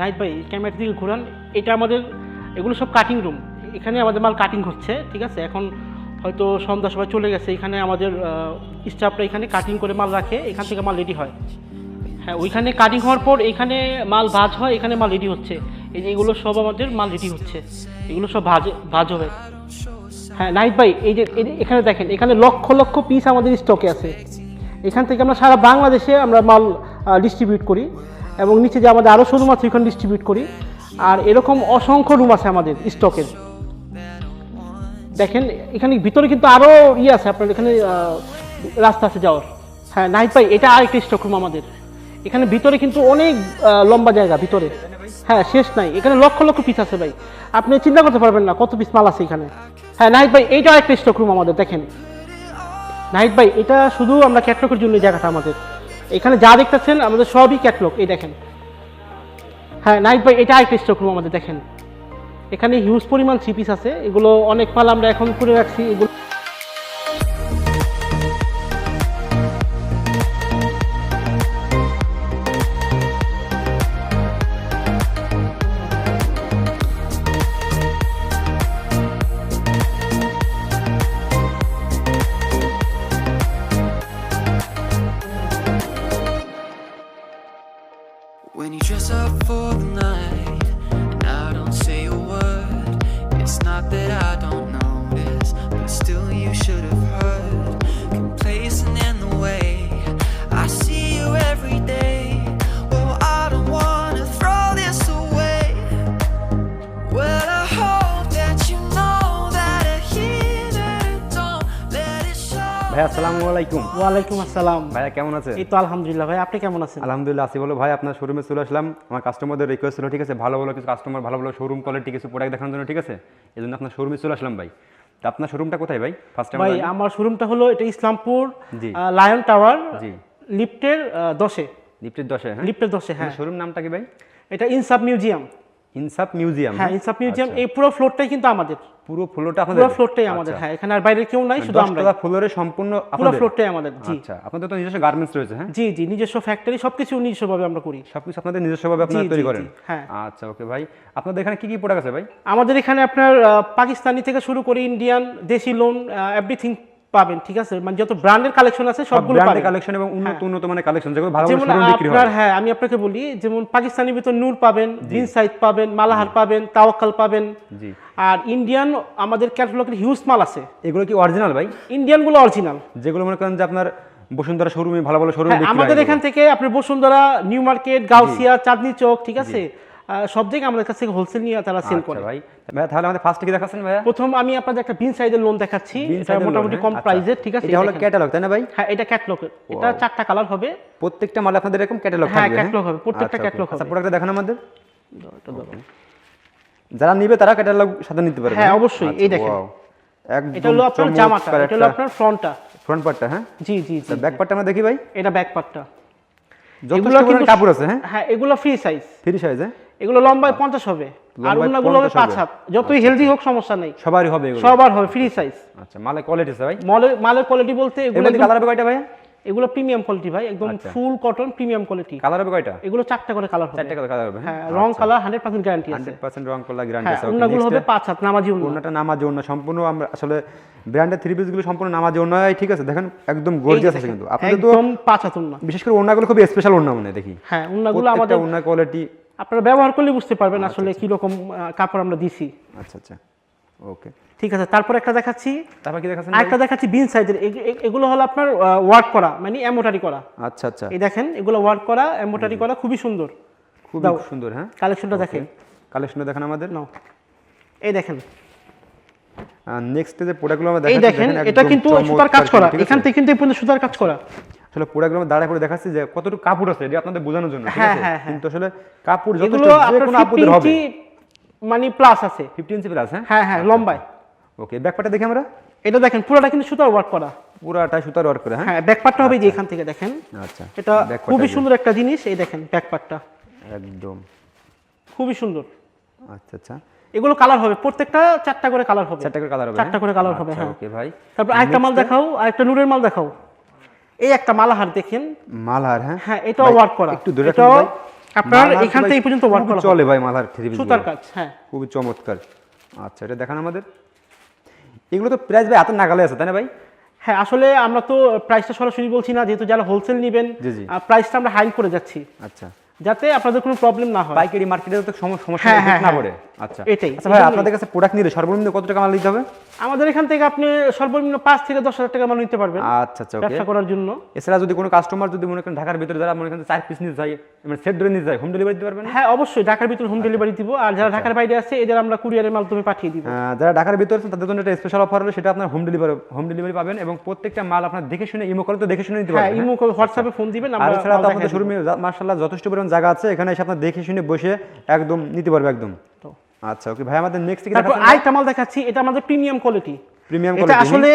Night ভাই camera দিকে ঘুরান, এটা আমাদের, এগুলো সব কাটিং রুম এখানে আমাদের মাল কাটিং হচ্ছে, ঠিক আছে? এখন হয়তো সন্ধ্যা সবাই চলে গেছে, এখানে আমাদের স্টাফরা এখানে কাটিং করে মাল রাখে, এখান থেকে মাল রেডি হয়। হ্যাঁ ওইখানে কাটিং হওয়ার পর এখানে মাল ভাজ হয়, এখানে মাল রেডি হচ্ছে। এই যে এগুলো সব আমাদের মাল রেডি হচ্ছে। এগুলো সব ভাজ ভাজ হবে। হ্যাঁ নাইট ভাই এই যে এখানে দেখেন, এখানে লক্ষ লক্ষ পিস আমাদের স্টকে আছে। এখান থেকে আমরা সারা বাংলাদেশে আমরা মাল ডিস্ট্রিবিউট করি। এবং নিচে যে আমাদের আরও শোরুম আছে ওখানে ডিস্ট্রিবিউট করি। আর এরকম অসংখ্য রুম আছে আমাদের স্টকের দেখেন, এখানে ভিতরে কিন্তু আরও ইয়ে আছে, আপনার এখানে রাস্তা আছে যাওয়ার। হ্যাঁ নাইট ভাই এটা আর একটা স্টক রুম আমাদের। এখানে ভিতরে কিন্তু অনেক লম্বা জায়গা ভিতরে। হ্যাঁ শেষ নাই। এখানে লক্ষ লক্ষ পিস আছে ভাই। আপনি চিন্তা করতে পারবেন না কত পিস মাল আছে এখানে। হ্যাঁ নাইট ভাই এইটা একটা স্টক রুম আমাদের, দেখেন। নাইট ভাই এটা শুধু আমরা ক্যাটলকের জন্য জায়গাটা আমাদের। এখানে যা দেখতেছেন, আমাদের সবই ক্যাটলক এই দেখেন। হ্যাঁ নাইট ভাই, এটা একটা স্টক রুম আমাদের, দেখেন। এখানে হিউজ পরিমাণ সিপিস পিস আছে, এগুলো অনেক মাল আমরা এখন করে রাখছি, এগুলো আসসালামু আলাইকুম। ওয়ালাইকুম আসসালাম। ভাইয়া কেমন আছে এই তো আলহামদুলিল্লাহ ভাই আপনি কেমন আছেন? আলহামদুলিল্লাহ আসি বলো। ভাই আপনার শোরুমে চলে আসলাম। আমার কাস্টমারদের রিকোয়েস্ট ছিল ঠিক আছে? ভালো ভালো কিছু কাস্টমার ভালো ভালো শোরুম কোয়ালিটি কিছু প্রোডাক্ট দেখানোর জন্য ঠিক আছে? এই জন্য আপনার শোরুমে চলে আসলাম ভাই। আপনার শোরুমটা কোথায় ভাই? ফার্স্ট ভাই আমার শোরুমটা হলো এটা ইসলামপুর। লায়ন টাওয়ার জি। লিফটের দশে। লিফটের দশে হ্যাঁ? লিফটের দশে হ্যাঁ। শোরুম নামটা কি ভাই? এটা ইনসাফ মিউজিয়াম ইনসাফ মিউজিয়াম। হ্যাঁ ইনসাফ মিউজিয়াম এই পুরো ফ্লোরটাই কিন্তু আমাদের। পুরো ফ্লোরটা আপনাদের পুরো ফ্লোরটাই আমাদের। হ্যাঁ এখানে আর বাইরে কেউ নাই শুধু আমরা। ফ্লোরে সম্পূর্ণ পুরো ফ্লোরটাই আমাদের জি। আচ্ছা আপনাদের তো নিজস্ব গার্মেন্টস রয়েছে হ্যাঁ? জি জি নিজস্ব ফ্যাক্টরি সবকিছু নিজস্ব ভাবে আমরা করি। সবকিছু আপনাদের নিজস্ব ভাবে আপনারা তৈরি করেন। হ্যাঁ। আচ্ছা ওকে ভাই। আপনাদের এখানে কি কি প্রোডাক্ট আছে ভাই? আমাদের এখানে আপনার পাকিস্তানি থেকে শুরু করে ইন্ডিয়ান দেশি লোন এভরিথিং পাবেন ঠিক আছে? মানে যত ব্র্যান্ডের কালেকশন আছে সবগুলো ব্র্যান্ডের পাবেন। কালেকশন এবং উন্নত উন্নত মানের কালেকশন যেগুলো ভালো ভালো যেমন বিক্রি হয়। আপনার হ্যাঁ আমি আপনাকে বলি যেমন পাকিস্তানি ভিতর নূর পাবেন বিন সাইদ পাবেন মালাহার পাবেন তাওয়াক্কাল পাবেন। জি। আর ইন্ডিয়ান আমাদের ক্যাটালগের হিউজ মাল আছে। এগুলো কি অরিজিনাল ভাই? ইন্ডিয়ানগুলো অরিজিনাল যেগুলো মনে করেন যে আপনার বসুন্ধরা শোরুমে ভালো ভালো শোরুমে হ্যাঁ আমাদের এখান থেকে আপনি বসুন্ধরা নিউ মার্কেট গাউসিয়া চাঁদনি চক ঠিক আছে? সব জায়গায় আমাদের কাছ থেকে হোলসেল নিয়ে তারা সেল করে। আচ্ছা ভাই তাহলে আমাদের ফার্স্ট কি দেখাচ্ছেন ভাইয়া? প্রথম আমি আপনাদের একটা বিন সাইজের লোন দেখাচ্ছি। এটা মোটামুটি কম হ্যাঁ? প্রাইসের আচ্ছা। ঠিক আছে? এটা হলো ক্যাটালগ তাই না ভাই? হ্যাঁ এটা ক্যাটলগ এটা চারটা কালার হবে। প্রত্যেকটা মালে আপনাদের এরকম ক্যাটালগ হ্যাঁ, catalog হবে, প্রত্যেকটা catalog আচ্ছা হবে। প্রোডাক্টটা দেখান আমাদের। যারা নিবে তারা ক্যাটালগ সাথে নিতে পারবে হ্যাঁ, অবশ্যই, এই দেখেন। এটা হলো আপনার জামাটা এটা হলো আপনার ফ্রন্টটা ফ্রন্ট পার্টটা হ্যাঁ? জি জি জি ব্যাক পার্টটা আমরা দেখি ভাই। এটা ব্যাক পার্টটা এগুলো কিন্তু কাপড় আছে হ্যাঁ? হ্যাঁ এগুলো ফ্রি সাইজ ফ্রি সাইজ হ্যাঁ? এগুলো লম্বায় পঞ্চাশ হবে। আর লম্বায় হবে পাঁচ হাত। যতই হেলদি হোক সমস্যা নেই। সবারই হবে সবার হবে ফ্রি সাইজ আচ্ছা মালে কোয়ালিটি ভাই? মালের মালের কোয়ালিটি বলতে এগুলো কালার হবে কয়টা ভাই এগুলো প্রিমিয়াম কোয়ালিটি ভাই একদম। Full cotton premium quality colour হবে কয়টা? এগুলো চারটা করে কালার হবে। চারটে কালার হবে হ্যাঁ? রং কালার হান্ড্রেড পার্সেন্ট গ্যারান্টি আছে। হান্ড্রেড পার্সেন্ট রং কলার গ্যারান্টি আছে। Okay, হবে পাঁচ হাত নামাজি অন্য ওড়নাটা নামাজি ওড়না সম্পূর্ণ আমরা আসলে ব্র্যান্ডের থ্রি পিসগুলো সম্পূর্ণ নামাজি ওড়নায় ঠিক আছে দেখেন একদম গর্জিয়াস আছে কিন্তু। আপনাদের তো একদম পাঁচ হাত বিশেষ করে ওড়নাগুলো খুবই স্পেশাল মনে দেখি। হ্যাঁ আমাদের কোয়ালিটি আপনারা ব্যবহার করলে বুঝতে পারবেন আসলে কি রকম কাপড় আমরা দিছি। আচ্ছা আচ্ছা। ওকে। ঠিক আছে তারপর একটা দেখাচ্ছি। তারপর কি দেখাচ্ছেন আরেকটা দেখাচ্ছি বিন সাইজের। এগুলো হলো আপনার ওয়ার্ক করা মানে এমোটারি করা। আচ্ছা আচ্ছা। এই দেখেন এগুলো ওয়ার্ক করা এমোটারি করা খুবই সুন্দর। খুব সুন্দর হ্যাঁ? কালেকশনটা দেখেন। কালেকশনটা দেখেন আমাদের। নাও। এই দেখেন। নেক্সট যে প্রোডাক্টগুলো আমরা দেখাচ্ছি দেখেন দেখেন এটা কিন্তু সুতার কাজ করা। এখান থেকে কিন্তু এই পর্যন্ত সুতার কাজ করা। আসলে আমরা দাঁড়ায় করে দেখাচ্ছি যে কতটুকু কাপড় আছে এটা আপনাদের বোঝানোর জন্য ঠিক হ্যাঁ, আছে? হ্যাঁ, হ্যাঁ। কিন্তু আসলে কাপড় যথেষ্ট এগুলো যে আপনার কোনো ফিফটি আপুদের হবে। মানে প্লাস আছে। 15 ইঞ্চি প্লাস হ্যাঁ? হ্যাঁ হ্যাঁ লম্বায়। ওকে ব্যাকপার্টটা দেখি আমরা। এটা দেখেন পুরোটা কিন্তু সুতার ওয়ার্ক করা। পুরাটা সুতার ওয়ার্ক করা হ্যাঁ? ব্যাকপার্টটা হবে যে এখান থেকে দেখেন। আচ্ছা এটা খুবই সুন্দর একটা জিনিস এই দেখেন ব্যাকপার্টটা একদম। খুবই সুন্দর। আচ্ছা আচ্ছা। এগুলো কালার হবে প্রত্যেকটা চারটা করে কালার হবে। চারটা করে কালার হবে চারটা করে কালার হবে হ্যাঁ। ওকে ভাই। তারপর আরেকটা মাল দেখাও আরেকটা নুরের মাল দেখাও। এই একটা মালাহার দেখেন। মালহার হ্যাঁ? হ্যাঁ এটাও ওয়ার্ক করা। একটু দূরে রাখুন এটাও ভাই। আপনার এখান থেকে এই পর্যন্ত ওয়ার্ক করা। চলে ভাই মালহার থ্রি সুতার কাজ হ্যাঁ। খুবই চমৎকার। আচ্ছা এটা দেখান আমাদের। এগুলো তো প্রাইস ভাই হাতের নাগালে আছে তাই না ভাই? হ্যাঁ আসলে আমরা তো প্রাইসটা সরাসরি বলছি না যেহেতু যারা হোলসেল নেবেন। প্রাইসটা আমরা হাই করে যাচ্ছি। আচ্ছা। যাতে আপনাদের কোনো প্রবলেম না হয়। পাইকারি মার্কেটে তো সমস্যা হ্যাঁ, হ্যাঁ, না হ্যাঁ। পড়ে আচ্ছা। এটাই। আচ্ছা ভাই আপনাদের কাছে প্রোডাক্ট নিলে সর্বনিম্ন কত টাকা মাল নিতে হবে? আমাদের এখান থেকে আপনি সর্বনিম্ন পাঁচ থেকে দশ হাজার টাকা মাল নিতে পারবেন। আচ্ছা আচ্ছা ব্যবসা করার জন্য। এছাড়া যদি কোনো কাস্টমার যদি মনে করেন ঢাকার ভিতরে যারা মনে করেন চার পিস নিতে চাই মানে সেট ধরে নিতে চাই হোম ডেলিভারি দিতে পারবেন? হ্যাঁ অবশ্যই। ঢাকার ভিতরে হোম ডেলিভারি দিব। আর যারা ঢাকার বাইরে আছে এদের আমরা কুরিয়ারের মাধ্যমে পাঠিয়ে দিব। যারা ঢাকার ভিতরে আছেন তাদের জন্য একটা স্পেশাল অফার হলো সেটা আপনার হোম ডেলিভারি হোম ডেলিভারি পাবেন এবং প্রত্যেকটা মাল আপনার দেখে শুনে ইমো করে তো দেখে শুনে নিতে হ্যাঁ ইমো হোয়াটসঅ্যাপে ফোন দিবেন আর আমরা এছাড়া মাল শোরুমে যথেষ্ট পরিমাণ জায়গা আছে এখানে এসে আপনার দেখে শুনে বসে একদম নিতে পারবে একদম। আচ্ছা ওকে ভাই আমাদের নেক্সট কি আরেকটা মাল দেখাচ্ছি এটা আমাদের প্রিমিয়াম কোয়ালিটি প্রিমিয়াম এটা কোয়ালিটি আসলে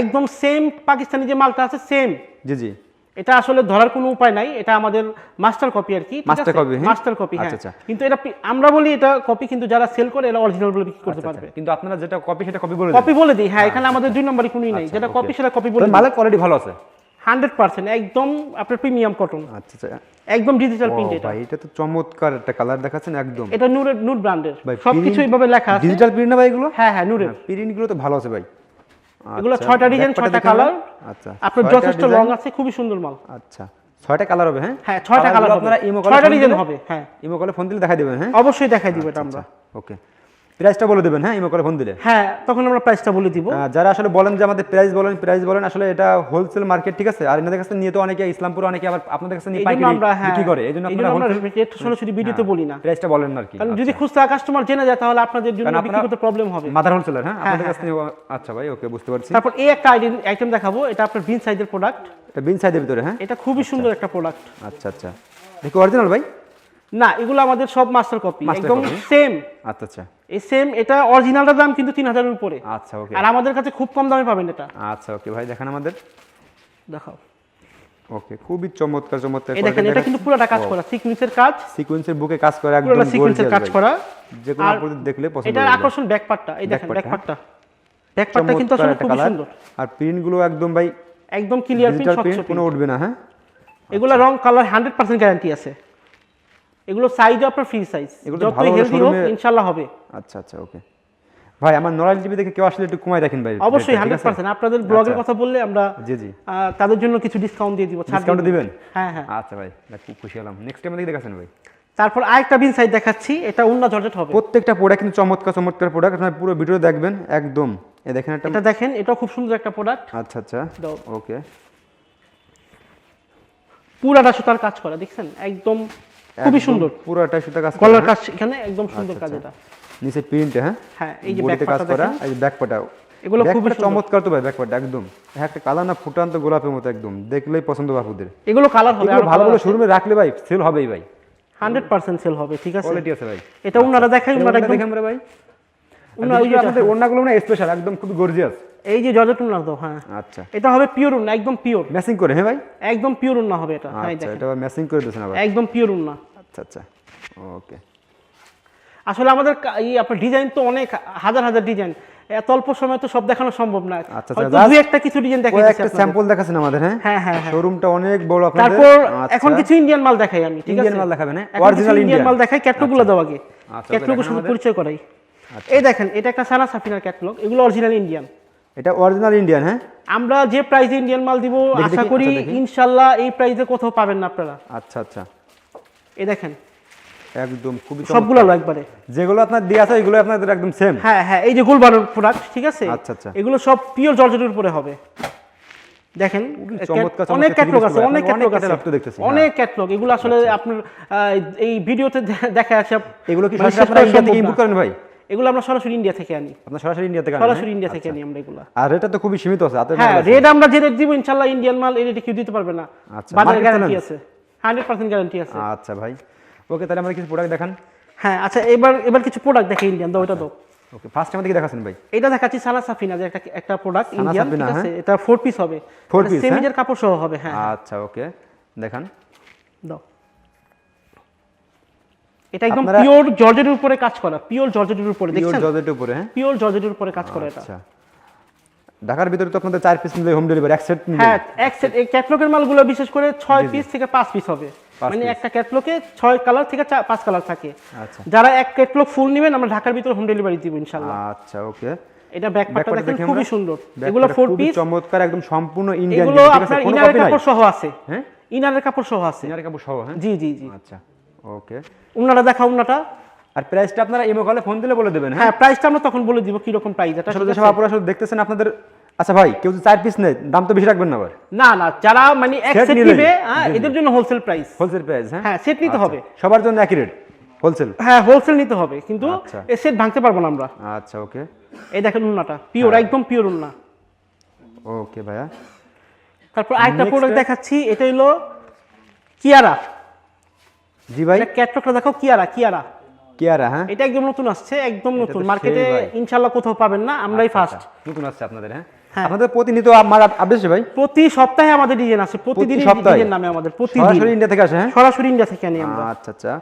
একদম সেম পাকিস্তানি যে মালটা আছে সেম জি জি। এটা আসলে ধরার কোনো উপায় নাই এটা আমাদের মাস্টার কপি আর কি copy, হ্যাঁ? মাস্টার কপি হ্যাঁ। আচ্ছা, আচ্ছা। কিন্তু এটা আমরা বলি এটা কপি কিন্তু যারা সেল করে এরা অরিজিনাল বলে বিক্রি করতে পারবে। কিন্তু আপনারা যেটা কপি সেটা কপি বলে কপি বলে দিই হ্যাঁ এখানে আমাদের দুই নম্বরই কোনোই নাই যেটা কপি সেটা কপি বলে মালের কোয়ালিটি ভালো আছে? হান্ড্রেড পার্সেন্ট একদম আপনার প্রিমিয়াম কটন আচ্ছা আচ্ছা। একদম ডিজিটাল প্রিন্ট এটা। এটা তো চমৎকার একটা কালার দেখাচ্ছেন একদম। এটা নূরের নূর ব্র্যান্ডের সবকিছু এইভাবে লেখা আছে। ডিজিটাল প্রিন্ট না ভাই এগুলো? হ্যাঁ হ্যাঁ নূরের। প্রিন্টগুলো তো ভালো আছে ভাই। এগুলো আচ্ছা, ছয়টা ডিজাইন ছয়টা কালার আচ্ছা আপনার যথেষ্ট লং আছে খুবই সুন্দর মাল। আচ্ছা ছয়টা কালার হবে হ্যাঁ? হ্যাঁ ছয়টা কালার আপনারা ইমো কলে ছয়টা ডিজাইন হবে হ্যাঁ। ইমো কলে ফোন দিলে দেখাই দেবেন হ্যাঁ? অবশ্যই দেখাই দিব এটা আমরা। ওকে। প্রাইসটা বলে দেবেন হ্যাঁ ইমো কলে ফোন দিলে? হ্যাঁ তখন আমরা প্রাইসটা বলে দিব। যারা আসলে বলেন যে আমাদের প্রাইস বলেন প্রাইস বলেন আসলে এটা হোলসেল মার্কেট ঠিক আছে? আর এনাদের কাছে নিয়ে তো অনেকে ইসলামপুর অনেকে আবার আপনাদের কাছে নিয়ে পাইকারি হ্যাঁ বিক্রি করে এই জন্য এই আপনারা রেট সরাসরি ভিডিওতে বলি না। প্রাইসটা বলেন না আর কি কারণ যদি খুচরা কাস্টমার জেনে যায় তাহলে আপনাদের জন্য বিক্রি করতে প্রবলেম হবে। মাদার হোলসেলার হ্যাঁ আপনাদের হ্যাঁ, কাছে নিয়ে আচ্ছা ভাই ওকে বুঝতে পারছি। তারপর এই একটা আইটেম দেখাবো এটা আপনার বিন সাইজের প্রোডাক্ট এটা বিন সাইজের ভিতরে হ্যাঁ? এটা খুবই সুন্দর একটা প্রোডাক্ট আচ্ছা আচ্ছা। দেখি অরিজিনাল ভাই? না এগুলো আমাদের সব মাস্টার কপি একদম সেম আচ্ছা আচ্ছা। এই সেম এটা অরিজিনালটার দাম কিন্তু তিন হাজারের উপরে। আচ্ছা ওকে আর আমাদের কাছে খুব কম দামে পাবেন এটা। আচ্ছা ওকে ভাই দেখেন আমাদের। দেখাও। ওকে খুবই চমৎকার চমৎকার এই দেখেন এটা কিন্তু পুরোটা কাজ করা সিকুয়েন্সের কাজ। সিকোয়েন্সের বুকে কাজ করে একদম পুরোটা সিকুয়েন্সের কাজ করা। যে কোনো আর দেখলে পছন্দ এটার আকর্ষণ ব্যাক পার্টটা এই দেখেন ব্যাক পার্টটা ব্যাক পার্টটা কিন্তু আসলে colour। সুন্দর। আর প্রিন্টগুলো একদম ভাই একদম ক্লিয়ার প্রিন্ট স্বচ্ছ প্রিন্ট কোনো উঠবে না হ্যাঁ? এগুলো রং কালার হান্ড্রেড পার্সেন্ট গ্যারান্টি আছে। এগুলো সাইজও আপনার ফ্রি সাইজ যতই হেলদি হোক ইনশাল্লাহ হবে। আচ্ছা আচ্ছা ওকে ভাই আমার নরাল টিভি দেখে কেউ আসলে একটু কমাই রাখেন ভাই। অবশ্যই rate-টা, ঠিক হান্ড্রেড আছে? পার্সেন্ট আপনাদের ব্লগের আচ্ছা। কথা বললে আমরা জি জি। তাদের জন্য কিছু ডিসকাউন্ট দিয়ে দিব ডিসকাউন্ট দিবেন? হ্যাঁ হ্যাঁ। আচ্ছা ভাই খুব খুশি হলাম। নেক্সট টাইম দেখে দেখাচ্ছেন ভাই? তারপর আরেকটা বিন সাইজ দেখাচ্ছি এটা উন্না জর্জেট হবে। প্রত্যেকটা প্রোডাক্ট কিন্তু চমৎকার চমৎকার প্রোডাক্ট আপনার পুরো ভিডিও দেখবেন একদম। এ দেখেন একটা এটা দেখেন এটাও খুব সুন্দর একটা প্রোডাক্ট আচ্ছা আচ্ছা। ওকে পুরাটা সুতার কাজ করা দেখছেন? একদম খুবই সুন্দর। পুরোটা সুতা কাজ কলার হ্যাঁ? কাজ এখানে একদম সুন্দর আচ্ছা, কাজ আচ্ছা। এটা নিচে প্রিন্ট হ্যাঁ? হ্যাঁ এই যে ব্যাক কাজ করা এই ব্যাক পাটাও এগুলো খুবই চমৎকার তো ভাই ব্যাকপাটা একদম। হ্যাঁ একটা কালার না ফুটান্ত গোলাপের মতো একদম। দেখলেই পছন্দ বাপুদের এগুলো কালার হবে আর ভালো ভালো শোরুমে রাখলে ভাই সেল হবেই ভাই। হান্ড্রেড পার্সেন্ট সেল হবে ঠিক আছে। কোয়ালিটি আছে ভাই। এটা ওনারা দেখাই ওনারা দেখাই দেখে আমরা ভাই। উনারা ওই যে আপনাদের ওড়নাগুলো না স্পেশাল একদম খুব গর্জিয়াস এই যে জর্জেট উন্না তো হ্যাঁ। আচ্ছা। এটা হবে পিওর উন্না একদম পিওর ম্যাচিং করে হ্যাঁ ভাই? একদম পিওর উন্না হবে এটা। হ্যাঁ আচ্ছা এটা ম্যাচিং করে দিয়েছেন আবার। একদম পিওর উন্না আচ্ছা আচ্ছা। ওকে আসলে আমাদের এই আপনার ডিজাইন তো অনেক হাজার হাজার ডিজাইন এত অল্প সময় তো সব দেখানো সম্ভব না। আচ্ছা, দুই একটা কিছু ডিজাইন দেখাই একটা স্যাম্পল দেখাচ্ছেন আমাদের হ্যাঁ? হ্যাঁ, হ্যাঁ, হ্যাঁ। শোরুমটা অনেক বড় আপনাদের। তারপর আচ্ছা। এখন কিছু ইন্ডিয়ান মাল দেখাই আমি ঠিক আছে? Indian মাল দেখাবেন, হ্যাঁ? ইন্ডিয়ান মাল দেখাই ক্যাটলগুলো দাও আগে। আচ্ছা, ক্যাটলগ ওকে শুধু দেখান পরিচয় করাই। এই দেখেন এটা একটা সানা সাফিনার ক্যাটলগ এগুলো অরিজিনাল ইন্ডিয়ান এটা অরিজিনাল ইন্ডিয়ান হ্যাঁ? আমরা যে প্রাইসে ইন্ডিয়ান মাল দিব আশা করি আচ্ছা, দেখি। ইনশাল্লাহ এই প্রাইসে কোথাও পাবেন না আপনারা। আচ্ছা আচ্ছা। এই দেখেন। একদম খুবই সবগুলো একবারে। যেগুলো আপনার দিয়ে আছে এগুলো আপনাদের একদম সেম হ্যাঁ হ্যাঁ এই যে গোলবারুর প্রোডাক্ট ঠিক আছে? আচ্ছা, আচ্ছা। এগুলো সব পিওর জর্জেটের উপরে হবে। দেখেন অনেক ক্যাটলগ আছে অনেক ক্যাটলগ আছে। অনেক ক্যাটলগ এগুলো আসলে আপনার আহ, এই ভিডিওতে দেখা আছে এগুলো কি মানে সরাসরি আপনারা ইম্পোর্ট করেন ভাই? এগুলো আমরা সরাসরি ইন্ডিয়া থেকে আনি। আপনার সরাসরি ইন্ডিয়া থেকে আনেন, সরাসরি? ইন্ডিয়া থেকে আচ্ছা। আনি আমরা এগুলো। আর এটা তো খুবই সীমিত আছে হ্যাঁ রেড আমরা যে রেট দিব ইনশাল্লাহ ইন্ডিয়ান মাল এই রেটে কেউ দিতে পারবে না। আচ্ছা, বাজারে গ্যারান্টি আছে। হান্ড্রেড পার্সেন্ট গ্যারান্টি আছে। আচ্ছা ভাই। ওকে তাহলে আমরা কিছু প্রোডাক্ট দেখান। হ্যাঁ আচ্ছা এবার এবার কিছু প্রোডাক্ট দেখে ইন্ডিয়ান দাও এটা দাও। ওকে ফার্স্ট আমাদের কি দেখাচ্ছেন ভাই। এটা দেখাচ্ছি সানা সাফিনা যে একটা একটা প্রোডাক্ট ইন্ডিয়ান ঠিক আছে? হ্যাঁ। এটা ফোর পিস হবে। Piece, হ্যাঁ? সেমিজের কাপড় সহ হবে হ্যাঁ। আচ্ছা ওকে দেখান। দাও। এটা একদম পিওর জর্জেটের উপরে কাজ করা পিওর জর্জেটের উপরে পিওর জর্জেটের উপরে হ্যাঁ। পিওর জর্জেটের উপরে কাজ করা এটা। আচ্ছা। ঢাকার ভিতরে তো আপনাদের চার পিস নিলে হোম ডেলিভারি এক সেট হ্যাঁ এক সেট এই ক্যাটলগের মালগুলো বিশেষ করে ছয় পিস থেকে পাঁচ পিস হবে। মানে একটা ক্যাটলগে ছয় কালার থেকে চা- পাঁচ কালার থাকে। আচ্ছা। যারা এক ক্যাটলগ ফুল নেবেন আমরা ঢাকার ভিতরে হোম ডেলিভারি দিব ইনশাল্লাহ আচ্ছা ওকে। এটা ব্যাকপার্টটা দেখেন খুবই সুন্দর। এগুলো ফোর খুবই পিস চমৎকার একদম সম্পূর্ণ ইন্ডিয়ান এগুলো আপনার ইনারের কাপড় সহ আছে। হ্যাঁ? ইনারের কাপড় সহ আছে। ইনার কাপড় সহ হ্যাঁ? জি জি জি। আচ্ছা। ওকে উনারা দেখা উনাটা। আর প্রাইসটা আপনারা ইমো কলে ফোন দিলে বলে দেবেন হ্যাঁ? হ্যাঁ প্রাইসটা আমরা তখন বলে দিব কি রকম প্রাইস এটা আসলে আছে? আপনারা আসলে দেখতেছেন আপনাদের আচ্ছা ভাই কেউ যদি চার পিস নেয় দাম তো বেশি রাখবেন না আবার? না না যারা মানে এক সেট। নিবে হ্যাঁ। এদের জন্য হোলসেল প্রাইস হোলসেল প্রাইস হ্যাঁ? হ্যাঁ সেট নিতে আচ্ছা, হবে। সবার জন্য একই রেট হোলসেল হ্যাঁ হোলসেল নিতে হবে কিন্তু আচ্ছা। এ সেট ভাঙতে পারব না আমরা। আচ্ছা ওকে এই দেখেন উন্নাটা পিওর হ্যাঁ। একদম পিওর উন্না। ওকে ভাইয়া। তারপর আরেকটা প্রোডাক্ট দেখাচ্ছি এটা হলো কিয়ারা জি ভাই। ক্যাটলগটা দেখো কিয়ারা কিয়ারা। কেয়ারা হ্যাঁ? এটা একদম নতুন আসছে একদম নতুন। মার্কেটে। ইনশাল্লাহ কোথাও পাবেন না আমরাই ফার্স্ট আচ্ছা, নতুন আসছে আপনাদের হ্যাঁ? হ্যাঁ। প্রতিনিয়ত আমার আপডেট ভাই? প্রতি সপ্তাহে আমাদের ডিজাইন আছে প্রতিদিন ডিজাইন নামে আমাদের প্রতিদিন। সরাসরি ইন্ডিয়া থেকে আসে হ্যাঁ? সরাসরি ইন্ডিয়া থেকে আনি আমরা। আচ্ছা আচ্ছা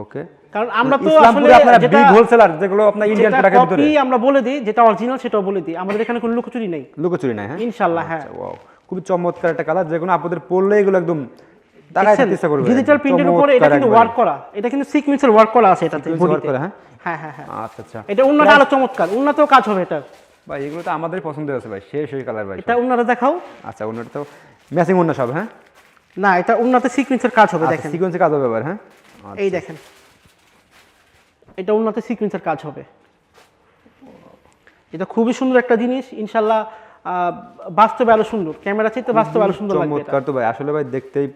ওকে কারণ আমরা তো আসলে যেটা বিগ হোলসেলার যেগুলো আপনার ইন্ডিয়ান প্রোডাক্টের ভিতরে। আমরা বলে দিই যেটা অরিজিনাল সেটাও বলে দিই। আমাদের এখানে কোনো লুকোচুরি নেই। লুকোচুরি নাই হ্যাঁ? ইনশাল্লাহ হ্যাঁ। আচ্ছা, wow, খুবই চমৎকার একটা কালার যেগুলো আপনাদের পড়লে এগুলো একদম ডিজিটাল প্রিন্টের উপরে এটা কিন্তু ওয়ার্ক করা। এটা কিন্তু সিকোয়েন্সের ওয়ার্ক করা আছে এটাতে ওয়ার্ক হ্যাঁ? হ্যাঁ হ্যাঁ হ্যাঁ। আচ্ছা আচ্ছা। এটা উন্নত আরও চমৎকার। উন্নতও কাজ হবে এটা। ভাই এগুলো তো আমাদের পছন্দ হয়েছে ভাই। শেষ হয়ে কালার ভাই এটা উন্নত দেখাও। আচ্ছা ওনার তো ম্যাচিং অন্য সব হ্যাঁ? না এটা উন্নত সিকোয়েন্সের কাজ হবে দেখেন। সিকোয়েন্সে কাজ হবে এবার হ্যাঁ? এই দেখেন। এটা উন্নত সিকোয়েন্সের কাজ হবে। এটা খুবই সুন্দর একটা জিনিস। ইনশাল্লাহ বাস্তবে আরও সুন্দর। ক্যামেরা চাইতে বাস্তবে আরও সুন্দর লাগবে চমৎকার তো ভাই। আসলে ভাই দেখতেই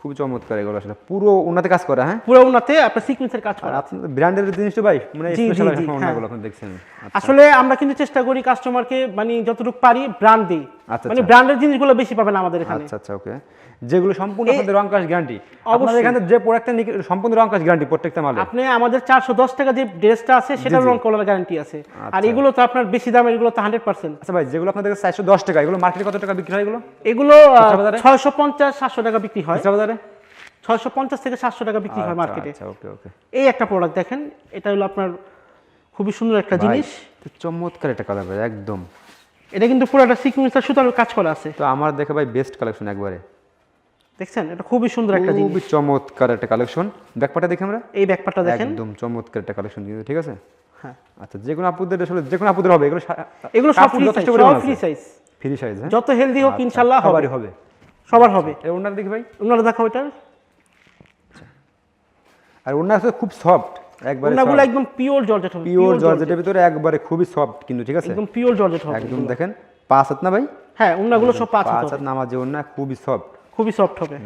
খুব চমৎকার এগুলো আসলে। পুরো উন্নতে কাজ করা হ্যাঁ? পুরো উন্নতে আপনার সিকোয়েন্সের কাজ করা। আপনাদের ব্র্যান্ডের জিনিস তো ভাই মানে স্পেশাল হ্যাঁ। অন্যগুলো আপনি দেখছেন। আসলে আমরা কিন্তু চেষ্টা করি কাস্টমারকে মানে যতটুকু পারি ব্র্যান্ড দিই। আচ্ছা, মানে আচ্ছা। ব্র্যান্ডের জিনিসগুলো বেশি পাবেন আমাদের এখানে। আচ্ছা আচ্ছা ওকে যেগুলো সম্পূর্ণ আপনাদের রং কাজ গ্যারান্টি আপনাদের এখানে যে প্রোডাক্টটা সম্পূর্ণ রং কাজ গ্যারান্টি প্রত্যেকটা মালে আপনি আমাদের চারশো দশ টাকা যে ড্রেসটা আছে সেটার রং কলার গ্যারান্টি আছে। আর আচ্ছা। এগুলো তো আপনার বেশি দাম এগুলো তো হান্ড্রেড পার্সেন্ট আচ্ছা ভাই যেগুলো আপনাদের চারশো দশ টাকা এগুলো মার্কেটে কত টাকা বিক্রি হয় এগুলো? এগুলো খুচরা বাজারে? ছয়শো পঞ্চাশ সাতশো টাকা বিক্রি হয়। বাজারে? ছয়শো পঞ্চাশ থেকে সাতশো টাকা বিক্রি হয় আচ্ছা, মার্কেটে আচ্ছা ওকে এই একটা প্রোডাক্ট দেখেন এটা হলো আপনার খুবই সুন্দর একটা জিনিস। চমৎকার একটা কালার ভাই একদম। এটা কিন্তু পুরোটা সিকুয়েন্সার সুতার কাজ করা আছে। তো আমার দেখে ভাই বেস্ট কালেকশন একবারে। দেখছেন? এটা খুবই সুন্দর একটা জিনিস। খুবই চমৎকার একটা কালেকশন ব্যাকপাটা দেখি আমরা? এই ব্যাকপারটা দেখেন। একদম চমৎকার একটা কালেকশন কিন্তু ঠিক আছে? হ্যাঁ। আচ্ছা যে কোনো আপুদের আসলে যে কোনো আপুদের হবে এগুলো এগুলো সব ফ্রি সাইজ ফ্রি সাইজ হ্যাঁ? যত হেলদি হোক আচ্ছা, ইনশাল্লাহ হবে। সবারই হবে। সবার হবে। ওনার দেখি ভাই। ওনারা দেখো এটা আর আসলে খুব সফট একবারে ওনাগুলো একদম পিওর জর্জেট হবে পিওর জর্জেটের ভিতরে একবারে খুবই সফট কিন্তু ঠিক আছে? একদম পিওর জর্জেট হবে একদম দেখেন পাঁচ হাত না ভাই? হ্যাঁ ওনাগুলো সব পাঁচ হাত পাঁচ হাত নামাজে যে ওনা খুবই সফট খুবই সফট হবে।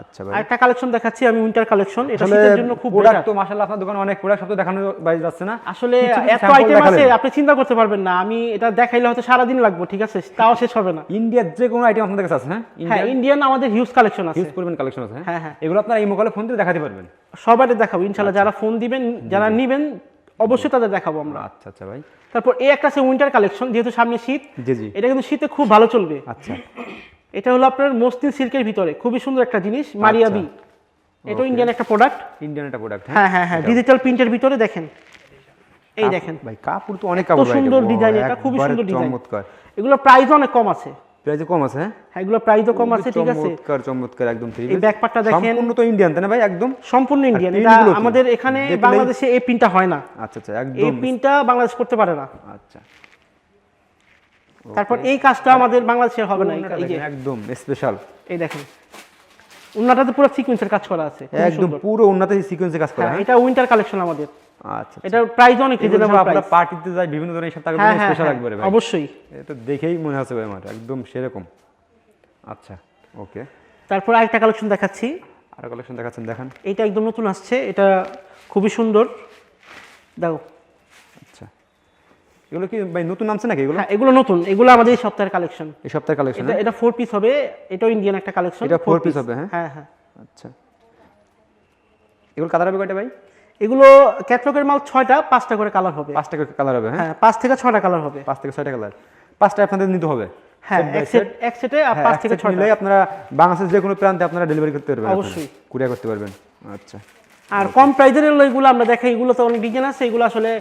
আচ্ছা ভাই। আরেকটা কালেকশন দেখাচ্ছি আমি উইন্টার কালেকশন এটা শীতের জন্য খুব প্রোডাক্ট তো মাশাআল্লাহ আপনার দোকানে অনেক প্রোডাক্ট সব তো দেখানো ভাই যাচ্ছে না। আসলে এত আইটেম আছে আপনি চিন্তা করতে পারবেন না। আমি এটা দেখাইলে হয়তো সারাদিন লাগবে ঠিক আছে? তাও শেষ হবে না। ইন্ডিয়ার যে কোনো আইটেম আপনাদের কাছে আছে হ্যাঁ? হ্যাঁ ইন্ডিয়ান আমাদের হিউজ কালেকশন আছে। ইউজ করবেন কালেকশন আছে হ্যাঁ, হ্যাঁ হ্যাঁ। এগুলো আপনারা এই মোবাইলে ফোন দিয়ে দেখাতে পারবেন। সবাই দেখাবো ইনশাল্লাহ আচ্ছা। যারা ফোন দিবেন যারা নিবেন অবশ্যই তাদের দেখাবো আমরা। আচ্ছা আচ্ছা ভাই। তারপর এই একটা আছে উইন্টার কালেকশন যেহেতু সামনে শীত জি জি। এটা কিন্তু শীতে খুব ভালো চলবে। আচ্ছা। এটা হলো আপনার মসলিন সিল্কের ভিতরে। খুবই সুন্দর একটা জিনিস মারিয়াবি এটাও ইন্ডিয়ান একটা প্রোডাক্ট ইন্ডিয়ান একটা প্রোডাক্ট হ্যাঁ? হ্যাঁ হ্যাঁ ডিজিটাল প্রিন্টের ভিতরে দেখেন। এই দেখেন। ভাই কাপড় তো অনেক কাপড় সুন্দর ডিজাইন এটা খুবই সুন্দর ডিজাইন চমৎকার। এগুলো প্রাইস অনেক কম আছে। প্রাইস কম আছে হ্যাঁ? হ্যাঁ এগুলো প্রাইসও কম আছে ঠিক আছে। চমৎকার চমৎকার একদম থ্রি এই ব্যাকপার্টটা দেখেন। সম্পূর্ণ তো ইন্ডিয়ান তাই না ভাই একদম? সম্পূর্ণ ইন্ডিয়ান এটা আমাদের এখানে বাংলাদেশে এই প্রিন্টটা হয় না। আচ্ছা আচ্ছা একদম। এই প্রিন্টটা বাংলাদেশ করতে পারে না। আচ্ছা। তারপর এই কাজটা আমাদের বাংলাদেশে হবে না এই- যে একদম স্পেশাল এই দেখেন উন্নাটাতে পুরো সিকোয়েন্সের কাজ করা আছে একদম পুরো উন্নত সিকোয়েন্সে কাজ করা হ্যাঁ হ্যাঁ? এটা উইন্টার কালেকশন আমাদের। আচ্ছা এটার প্রাইস অনেক এগুলো রিজনেবল আপনারা পার্টিতে যাই বিভিন্ন ধরনের হ্যাঁ স্পেশাল হ্যাঁ, একবারে ভাই। অবশ্যই। এটা দেখেই মনে হচ্ছে ভাই আমার একদম সেরকম। আচ্ছা ওকে তারপর আরেকটা কালেকশন দেখাচ্ছি। আর কালেকশন দেখাচ্ছেন দেখেন। এটা একদম নতুন আসছে এটা খুবই সুন্দর। দেখো এগুলো কি ভাই নতুন নামছে নাকি এগুলো? হ্যাঁ এগুলো নতুন। এগুলো আমাদের এই সপ্তাহের কালেকশন এই সপ্তাহের কালেকশন এটা এটা ফোর পিস হবে এটাও ইন্ডিয়ান একটা কালেকশন এটা piece হবে, হ্যাঁ? হ্যাঁ হ্যাঁ। আচ্ছা। এগুলো কালার হবে কয়টা ভাই? এগুলো ক্যাটলগের মাল ছয়টা পাঁচটা করে কালার হবে। পাঁচটা কালার হবে হ্যাঁ? হ্যাঁ পাঁচ থেকে ছয়টা কালার হবে। পাঁচ থেকে ছয়টা কালার পাঁচটা আপনাদের নিতে হবে। হ্যাঁ এক সেট হ্যাঁ, পাঁচ থেকে আপনারা বাংলাদেশের যে কোনো প্রান্তে আপনারা ডেলিভারি করতে পারবেন অবশ্যই। করতে পারবেন। আচ্ছা। আর কম প্রাইজের এগুলো আমরা দেখাই। এগুলো তো অনেক ডিজাইন আছে এগুলো আসলে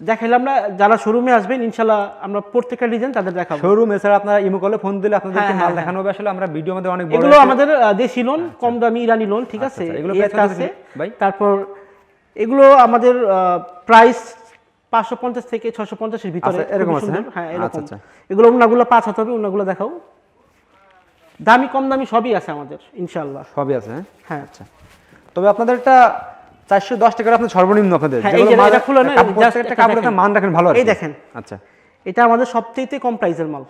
দেখাইলাম না যারা শোরুমে আসবেন ইনশাল্লাহ আমরা প্রত্যেকটা ডিজাইন তাদের দেখাবো। শোরুম এছাড়া আপনারা ইমো কলে ফোন দিলে আপনাদেরকে হ্যাঁ, মাল হ্যাঁ, দেখানো হবে। আসলে আমরা ভিডিও আমাদের অনেক এগুলো আমাদের দেশি লোন কম দামি ইরানি লোন ঠিক আছে? আচ্ছা, এগুলো আছে ভাই? তারপর এগুলো আমাদের প্রাইস পাঁচশো পঞ্চাশ থেকে ছশো পঞ্চাশের ভিতরে। আচ্ছা, এরকম আছে, হ্যাঁ? হ্যাঁ এরকম। আচ্ছা, আচ্ছা। এগুলো উন্নাগুলো পাঁচ হাত হবে উন্নাগুলো দেখাও। দামি কম দামি সবই আছে আমাদের ইনশাল্লাহ সবই আছে হ্যাঁ। আচ্ছা। তবে আপনাদের একটা চারশো দশ টাকার সর্বনিম্ন আপনাদের। হ্যাঁ, এটা খুলে না, একটা কাপড়ের মান রাখেন ভালো এই দেখেন। আচ্ছা। এটা আমাদের কম প্রাইসের মাল।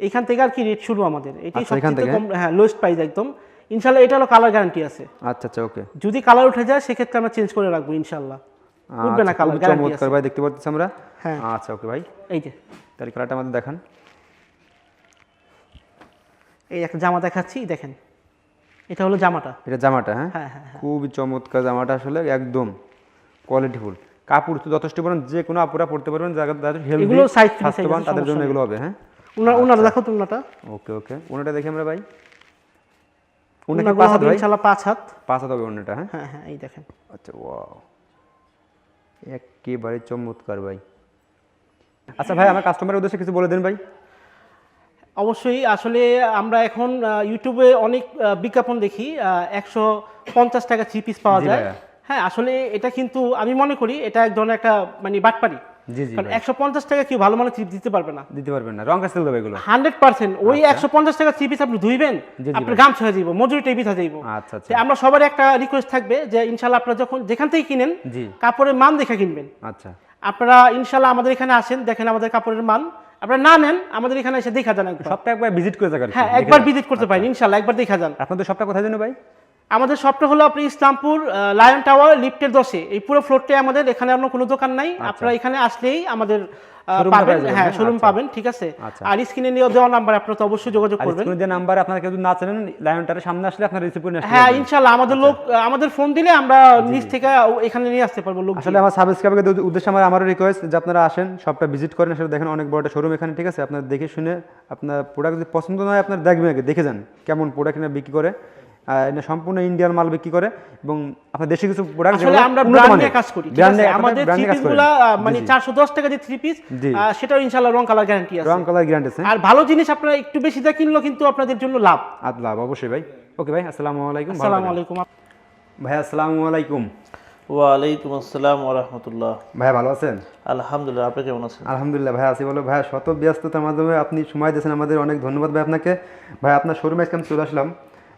এইখান থেকে আর কি রেট শুরু আমাদের। এটাই আচ্ছা, কম হ্যাঁ লোয়েস্ট প্রাইস একদম। ইনশাল্লাহ এটা হলো কালার গ্যারান্টি আছে। আচ্ছা আচ্ছা ওকে যদি কালার উঠে যায় সেক্ষেত্রে আমরা চেঞ্জ করে রাখব ইনশাল্লাহ উঠবে না কালার গ্যারান্টি আছে। ভাই দেখতে পাচ্ছি আমরা? হ্যাঁ। আচ্ছা ওকে ভাই। এই যে। তাহলে কালারটা আমাদের দেখান। এই একটা জামা দেখাচ্ছি দেখেন। এটা হলো জামাটা। এটা জামাটা হ্যাঁ? হ্যাঁ হ্যাঁ হ্যাঁ। খুবই চমৎকার জামাটা আসলে একদম কোয়ালিটিফুল কাপড় তো যথেষ্ট পরিমাণ যে কোনো আপুরা পড়তে পারবেন এগুলো size স্বাস্থ্যবান তাদের জন্য এগুলো হবে হ্যাঁ? উনার উনারা দেখো তো উনাটা ওকে ওকে। ওনাটা দেখি আমরা ভাই। ওনাটা পাঁচ হাত ইনশাল্লাহ পাঁচ হাত। পাঁচ হাত হবে ওনাটা হ্যাঁ? হ্যাঁ হ্যাঁ এই দেখেন। আচ্ছা ওয়াও একেবারে চমৎকার ভাই। আচ্ছা ভাই আমার কাস্টমারের উদ্দেশ্যে কিছু বলে দেন ভাই। অবশ্যই আসলে আমরা এখন ইউটিউবে অনেক বিজ্ঞাপন দেখি একশো পঞ্চাশ টাকা থ্রি পিস পাওয়া যায়। হ্যাঁ আসলে এটা কিন্তু আমি মনে করি এটা এক ধরনের একটা মানে বাটপারি। জি জি একশো পঞ্চাশ টাকা কেউ ভালো থ্রি দিতে পারবে না। দিতে পারবেন না। দেবে এগুলো। Hundred percent. ওই একশো পঞ্চাশ টাকা থ্রি পিস আপনি ধুইবেন আপনার গামছা হয়ে যাইব মজুরি টেবিস যাইব। আচ্ছা আচ্ছা। আমরা সবার একটা রিকোয়েস্ট থাকবে যে ইনশাল্লাহ আপনারা যখন যেখান থেকে কিনেন কাপড়ের মান দেখে কিনবেন। আচ্ছা। আপনারা ইনশাল্লাহ আমাদের এখানে আসেন দেখেন আমাদের কাপড়ের মান। আপনারা না নেন আমাদের এখানে এসে দেখা যান একবার। সবটা একবার ভিজিট করে যাবেন হ্যাঁ একবার ভিজিট করতে পারেন ইনশাল্লাহ একবার দেখা যান। আপনাদের সবটা কোথায় জানো ভাই? আমাদের শপটা হলো আপনি ইসলামপুর লায়ন টাওয়ার লিফটের দশে এই পুরো ফ্লোরটাই আমাদের এখানে অন্য কোনো দোকান নাই। আপনারা এখানে আসলেই আমাদের পাবেন। হ্যাঁ হ্যাঁ? শোরুম আচ্ছা। পাবেন ঠিক আছে। আচ্ছা। আর স্ক্রিনে দেওয়া নাম্বার আপনারা তো অবশ্যই যোগাযোগ করবেন। স্ক্রিনে যে নাম্বার আপনারা কেউ যদি না চেনেন লায়নটারের সামনে আসলে আপনারা রিসিভ করে হ্যাঁ। আমাদের লোক আমাদের ফোন দিলে আমরা নিচ থেকে এখানে নিয়ে আসতে পারব লোক আসলে আমার সাবস্ক্রাইবারকে উদ্দেশ্যে আমার আমারও রিকোয়েস্ট যে আপনারা আসেন ভিজিট করেন। আসলে দেখেন অনেক বড় একটা শোরুম এখানে ঠিক আছে? আপনার দেখে শুনে আপনার প্রোডাক্ট যদি পছন্দ নয় আপনার দেখবেন আগে দেখে যান কেমন প্রোডাক্ট বিক্রি করে। এটা সম্পূর্ণ ইন্ডিয়ান মাল বিক্রি করে এবং আপনার দেশে কিছু প্রোডাক্ট আসলে আমরা ব্র্যান্ড নিয়ে কাজ করি আমাদের থ্রি মানে চারশো দশ টাকা যে থ্রি পিস জি। সেটাও ইনশাল্লাহ রং কালার গ্যারান্টি আছে। রং কালার গ্যারান্টি আছে। আর ভালো জিনিস আপনারা একটু বেশি দিয়ে কিনলেও কিন্তু আপনাদের জন্য লাভ। আর লাভ অবশ্যই ভাই। ওকে ভাই আসসালামু আলাইকুম আসসালামু আলাইকুম। ভাই আসসালামু আলাইকুম। ওয়ালাইকুম আসসালাম ওরহমতুল্লাহ ভাই ভালো আছেন? আলহামদুলিল্লাহ আপনি কেমন আছেন? আলহামদুলিল্লাহ ভাই আসি বলো ভাই শত ব্যস্ততার মাধ্যমে আপনি সময় দিয়েছেন আমাদের অনেক ধন্যবাদ ভাই আপনাকে। ভাই আপনার শোরুমে আজকে আমি চলে আসলাম।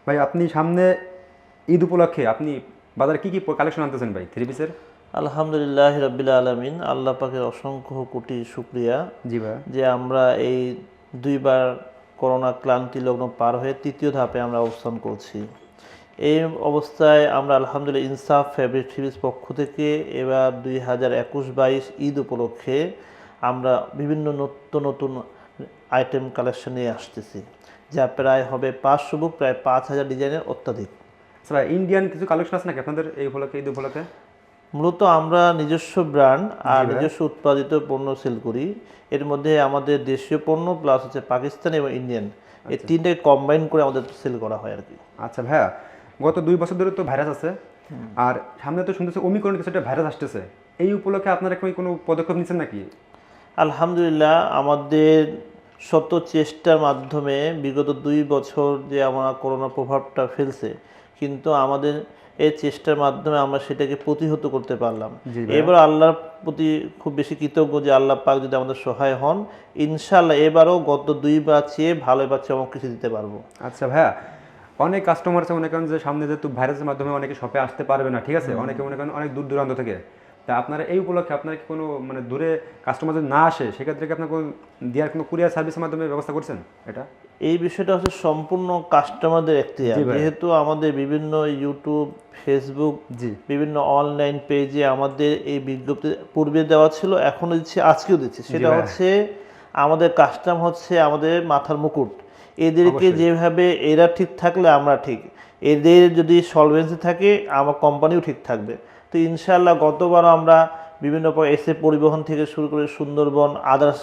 ভাই আপনি সামনে ঈদ উপলক্ষে আপনি বাজারে কি কি কালেকশন আনতেছেন ভাই থ্রি পিসের আলহামদুলিল্লাহ রবিল আলমিন আল্লাহ পাকের অসংখ্য কোটি শুক্রিয়া জি ভাই। যে আমরা এই দুইবার করোনা ক্লান্তি লগ্ন পার হয়ে তৃতীয় ধাপে আমরা অবস্থান করছি। এই অবস্থায় আমরা আলহামদুলিল্লাহ ইনসাফ ফেব্রিক সিরিজ পক্ষ থেকে এবার দুই হাজার একুশ বাইশ ঈদ উপলক্ষে আমরা বিভিন্ন নতুন নতুন আইটেম কালেকশন নিয়ে আসতেছি। যা প্রায় হবে পাঁচশো বুক প্রায় পাঁচ হাজার ডিজাইনের অত্যাধিক। আচ্ছা ইন্ডিয়ান কিছু কালেকশন আছে নাকি আপনাদের এই উপলক্ষে ঈদ উপলক্ষে? মূলত আমরা নিজস্ব ব্র্যান্ড আর নিজস্ব উৎপাদিত পণ্য সেল করি। এর মধ্যে আমাদের দেশীয় পণ্য প্লাস হচ্ছে পাকিস্তানি এবং ইন্ডিয়ান এই তিনটাকে কম্বাইন করে আমাদের সেল করা হয় আর কি আচ্ছা ভাইয়া গত দুই বছর ধরে তো ভাইরাস আছে। আর সামনে তো শুনতেছে অমিক্রণ কিছু একটা ভাইরাস আসতেছে। এই উপলক্ষে আপনারা কোনো পদক্ষেপ নিচ্ছেন নাকি? আলহামদুলিল্লাহ আমাদের শত চেষ্টার মাধ্যমে বিগত দুই বছর যে আমরা করোনা প্রভাবটা ফেলছে কিন্তু আমাদের এই চেষ্টার মাধ্যমে আমরা সেটাকে প্রতিহত করতে পারলাম। এবার আল্লাহর প্রতি খুব বেশি কৃতজ্ঞ যে আল্লাহ পাক যদি আমাদের সহায় হন ইনশাল্লাহ এবারও গত দুইবার চেয়ে ভালো এবার চমক কিছু দিতে পারব। আচ্ছা ভাইয়া অনেক কাস্টমার আছে মনে করেন যে সামনে যেহেতু ভাইরাসের মাধ্যমে অনেকে শপে আসতে পারবে না ঠিক আছে? অনেকে মনে করেন অনেক দূর দূরান্ত থেকে তা আপনারা এই উপলক্ষে আপনার কি কোনো মানে দূরে কাস্টমার যদি না আসে সেক্ষেত্রে কি আপনার কোনো দেওয়ার কোনো কুরিয়ার সার্ভিসের মাধ্যমে ব্যবস্থা করছেন এটা? এই বিষয়টা হচ্ছে সম্পূর্ণ কাস্টমারদের এখতিয়ার। ভাই। যেহেতু আমাদের বিভিন্ন ইউটিউব ফেসবুক জি। বিভিন্ন অনলাইন পেজে আমাদের এই বিজ্ঞপ্তি পূর্বে দেওয়া ছিল এখনও দিচ্ছি আজকেও দিচ্ছি। সেটা হচ্ছে আমাদের কাস্টম হচ্ছে আমাদের মাথার মুকুট। এদেরকে যেভাবে এরা ঠিক থাকলে আমরা ঠিক। এদের যদি সলভেন্সি থাকে আমার কোম্পানিও ঠিক থাকবে। তো ইনশাল্লাহ গতবারও আমরা বিভিন্ন এসে পরিবহন থেকে শুরু করে সুন্দরবন আদার্স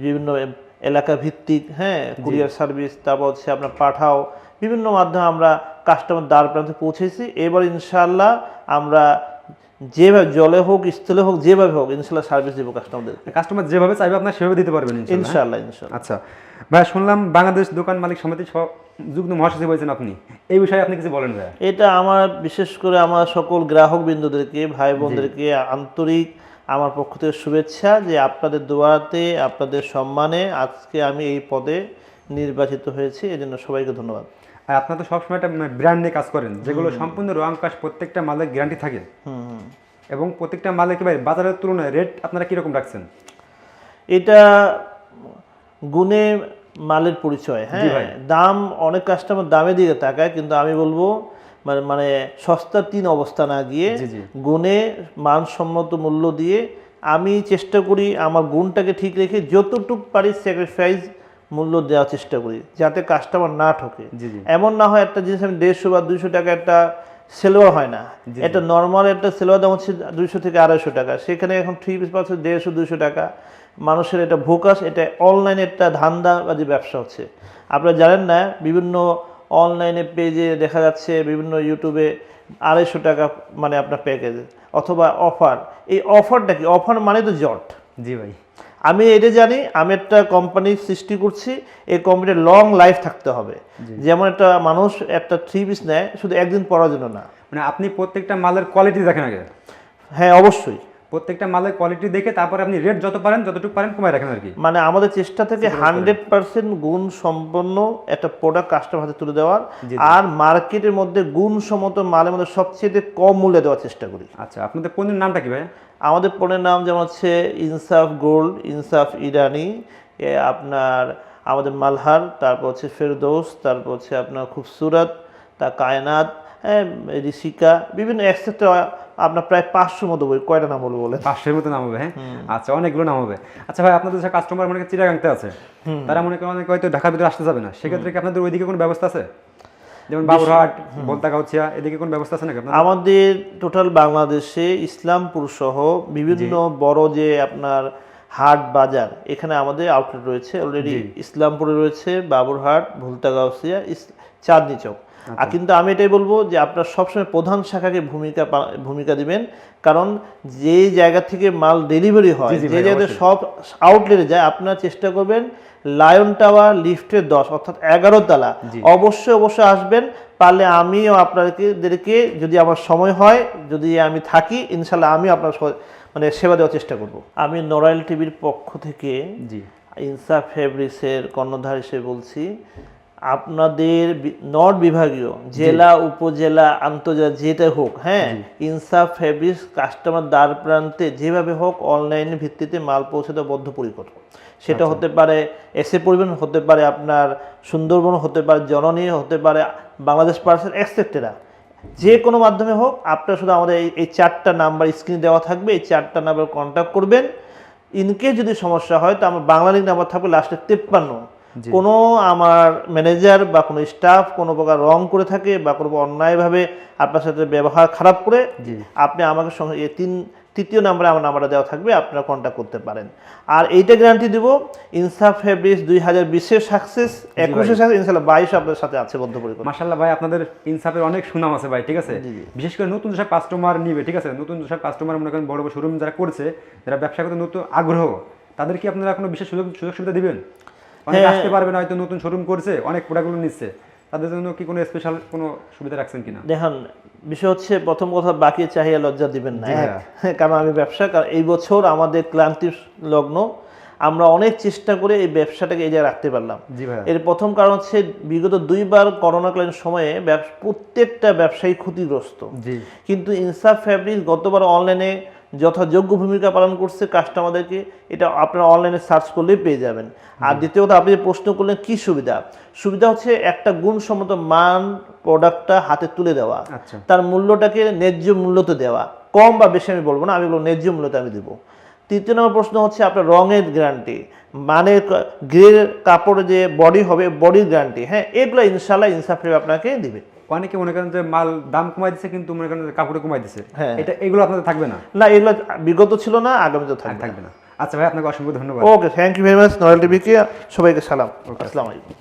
বিভিন্ন এলাকা ভিত্তিক হ্যাঁ কুরিয়ার সার্ভিস তারপর হচ্ছে আপনার পাঠাও বিভিন্ন মাধ্যমে আমরা কাস্টমার দ্বার প্রান্তে পৌঁছেছি। এবার ইনশাল্লাহ আমরা যেভাবে জলে হোক স্থলে হোক যেভাবে হোক ইনশাল্লাহ সার্ভিস দেবো কাস্টমারদের কাস্টমার যেভাবে চাইবে আপনার সেভাবে দিতে পারবেন ইনশাল্লাহ, হ্যাঁ? ইনশাল্লাহ ইনশাল্লাহ আচ্ছা। ভাই শুনলাম বাংলাদেশ দোকান মালিক সমিতির যুগ্ম মহাসচিব হয়েছেন আপনি। এই বিষয়ে আপনি কিছু বলেন ভাই। এটা আমার বিশেষ করে আমার সকল গ্রাহক বিন্দুদেরকে ভাই বোনদেরকে আন্তরিক আমার পক্ষ থেকে শুভেচ্ছা যে আপনাদের দোয়াতে আপনাদের সম্মানে আজকে আমি এই পদে নির্বাচিত হয়েছি। এই জন্য সবাইকে ধন্যবাদ। আর আপনার তো সবসময় একটা ব্র্যান্ড নিয়ে কাজ করেন যেগুলো সম্পূর্ণ রং কাজ প্রত্যেকটা মালের গ্যারান্টি থাকে। এবং প্রত্যেকটা মালে কি ভাই বাজারের তুলনায় রেট আপনারা কীরকম রাখছেন? এটা গুণে মালের পরিচয় হ্যাঁ। দাম অনেক কাস্টমার দামে দিকে তাকায় কিন্তু আমি বলব মানে মানে সস্তার তিন অবস্থা না গিয়ে। গুণে মানসম্মত মূল্য দিয়ে আমি চেষ্টা করি আমার গুণটাকে ঠিক রেখে যতটুক পারি স্যাক্রিফাইস মূল্য দেওয়ার চেষ্টা করি যাতে কাস্টমার না ঠকে। এমন না হয় একটা জিনিস আমি দেড়শো বা দুইশো টাকা একটা সেলোয়ার হয় না। এটা নর্মাল একটা সেলোয়ার দাম হচ্ছে দুইশো থেকে আড়াইশো টাকা। সেখানে এখন থ্রি পিস পাচ্ছে দেড়শো দুইশো টাকা। মানুষের এটা ভোকাস এটা অনলাইনে একটা ধান্দাবাজি ব্যবসা হচ্ছে। আপনারা জানেন না বিভিন্ন অনলাইনে পেজে দেখা যাচ্ছে বিভিন্ন ইউটিউবে আড়াইশো টাকা মানে আপনার প্যাকেজ অথবা অফার এই অফারটা কি? অফার মানে তো জট। জি ভাই। আমি এটা জানি আমি একটা কোম্পানি সৃষ্টি করছি এই কোম্পানির লং লাইফ থাকতে হবে। যেমন একটা মানুষ একটা থ্রি পিস নেয় শুধু একদিন পড়ার জন্য না। মানে আপনি প্রত্যেকটা মালের কোয়ালিটি দেখেন আগে? হ্যাঁ অবশ্যই। প্রত্যেকটা মালের কোয়ালিটি দেখে তারপরে আপনি রেট যত পারেন যতটুকু পারেন কমায় রাখেন আর কি। মানে আমাদের চেষ্টা থেকে হান্ড্রেড পার্সেন্ট গুণ সম্পন্ন একটা প্রোডাক্ট কাস্টমার হাতে তুলে দেওয়ার আর মার্কেটের মধ্যে গুণ গুণসম্মত মালের মধ্যে সবচেয়ে কম মূল্যে দেওয়ার চেষ্টা করি। আচ্ছা আপনাদের পণ্যের নামটা কি ভাই আমাদের পণ্যের নাম যেমন হচ্ছে ইনসাফ গোল্ড ইনসাফ ইরানি এ আপনার আমাদের মালহার তারপর হচ্ছে ফেরদৌস তারপর হচ্ছে আপনার খুবসুরত তা কায়নাত হ্যাঁ ঋষিকা বিভিন্ন একসেপ্টে আপনার প্রায় পাঁচশো মতো বই। কয়টা নাম বলব বলে পাঁচশের মতো নাম হবে হ্যাঁ? আচ্ছা অনেকগুলো নাম হবে। আচ্ছা ভাই আপনাদের কাস্টমার মনে চিরাগাংতে আছে তারা মনে করেন অনেকে হয়তো ঢাকার ভিতরে আসতে যাবে না। সেক্ষেত্রে কি আপনাদের ওইদিকে কোনো ব্যবস্থা আছে? যেমন বাবুরহাট বলতা গাউছিয়া এদিকে কোনো ব্যবস্থা আছে নাকি আমাদের টোটাল বাংলাদেশে ইসলামপুর সহ বিভিন্ন বড় যে আপনার হাট বাজার এখানে আমাদের আউটলেট রয়েছে। অলরেডি ইসলামপুরে রয়েছে বাবুরহাট ভুলতাগাউসিয়া ইস- চাঁদনি চক। আর কিন্তু আমি এটাই বলব যে আপনার সবসময় প্রধান শাখাকে ভূমিকা ভূমিকা দিবেন কারণ যে জায়গা থেকে মাল ডেলিভারি হয় যে জায়গাতে। সব আউটলেটে যায় আপনার চেষ্টা করবেন লায়ন টাওয়ার লিফটের দশ অর্থাৎ এগারো তালা। অবশ্যই অবশ্যই আসবেন পারলে আমিও আপনাদেরকে যদি আমার সময় হয় যদি আমি থাকি ইনশাল্লাহ আমি আপনার মানে সেবা দেওয়ার চেষ্টা করব। আমি নরাইল টিভির পক্ষ থেকে জি। ইনসাফ ফেব্রিক্সের কর্ণধার হিসেবে বলছি আপনাদের বি- নর্থ বিভাগীয় জেলা উপজেলা আন্তর্জাতিক যেটা হোক হ্যাঁ? ইনসাফ ফেব্রিক্স কাস্টমার দ্বার প্রান্তে যেভাবে হোক অনলাইন ভিত্তিতে মাল পৌঁছে দেওয়া বদ্ধ বদ্ধপরিকর। সেটা হতে পারে এসে পরিবহন হতে পারে আপনার সুন্দরবন হতে পারে জননী হতে পারে বাংলাদেশ পার্সেল এক্সেপ্টেরা যে কোনো মাধ্যমে হোক আপনারা শুধু আমাদের এই এই চারটা নাম্বার স্ক্রিনে দেওয়া থাকবে এই চারটা নাম্বার কন্ট্যাক্ট করবেন। ইনকেস যদি সমস্যা হয় তো আমার বাংলা লিঙ্ক নাম্বার থাকবে লাস্টে তেপ্পান্ন। কোনো আমার ম্যানেজার বা কোনো স্টাফ কোনো প্রকার রং করে থাকে বা কোনো অন্যায়ভাবে আপনার সাথে ব্যবহার খারাপ করে আপনি আমাকে সঙ্গে এই তিন তৃতীয় নাম্বারে আমার নাম্বারটা দেওয়া থাকবে আপনারা কন্ট্যাক্ট করতে পারেন। আর এইটা গ্যারান্টি দিব ইনসাফ ফেব্রিক্স দুই হাজার বিশের সাকসেস একুশে সাকসেস ইনশাল্লাহ বাইশ আপনার সাথে আছে বদ্ধপরিকর। মাশাল্লাহ ভাই আপনাদের ইনসাফের অনেক সুনাম আছে ভাই ঠিক আছে? বিশেষ করে নতুন যেসব কাস্টমার নিবে ঠিক আছে? নতুন যেসব কাস্টমার মনে করেন বড় বড় শোরুম যারা করছে যারা ব্যবসা করতে নতুন আগ্রহ তাদের কি আপনারা কোনো বিশেষ সুযোগ সুযোগ সুবিধা দিবেন? অনেক হ্যাঁ। আসতে পারবে না হয়তো নতুন শোরুম করছে অনেক প্রোডাক্টগুলো নিচ্ছে। তাদের জন্য কি কোনো স্পেশাল কোনো সুবিধা রাখছেন কিনা? দেখুন বিষয় হচ্ছে প্রথম কথা বাকি লজ্জা দিবেন না। ভাইয়া। কারণ আমি ব্যবসা এই বছর আমাদের ক্লান্তি লগ্ন আমরা অনেক চেষ্টা করে এই ব্যবসাটাকে এই রাখতে পারলাম। এর প্রথম কারণ হচ্ছে বিগত দুইবার করোনাকালীন সময়ে প্রত্যেকটা ব্যবসায়ী ক্ষতিগ্রস্ত। কিন্তু ইনসাফ ফ্যাব্রিক গতবার অনলাইনে যথাযোগ্য ভূমিকা পালন করছে কাস্টমারদেরকে এটা আপনারা অনলাইনে সার্চ করলেই পেয়ে যাবেন। আর দ্বিতীয়ত আপনি যে প্রশ্ন করলেন কি সুবিধা? সুবিধা হচ্ছে একটা গুণসম্মত মান প্রোডাক্টটা হাতে তুলে দেওয়া। আচ্ছা। তার মূল্যটাকে ন্যায্য মূল্যতে দেওয়া। কম বা বেশি আমি বলব না আমি বলব ন্যায্য মূল্যতে আমি দেবো। তৃতীয় নম্বর প্রশ্ন হচ্ছে আপনার রঙের গ্যারান্টি মানে গ্রে কাপড়ের যে বডি হবে বডির গ্যারান্টি হ্যাঁ এগুলো ইনশাল্লাহ ইনসাফ আপনাকে দিবে। অনেকে মনে করেন যে মাল দাম কমাই দিচ্ছে কিন্তু মনে করেন যে কাপড়ে কমাই দিচ্ছে হ্যাঁ। এটা এগুলো আপনাদের থাকবে না? না এগুলো বিগত ছিল না আগামীতে থাকবে না। আচ্ছা ভাই আপনাকে অসংখ্য ধন্যবাদ। Okay thank you very much নয়াল টিভিকে সবাইকে সালাম। আসসালামু আলাইকুম।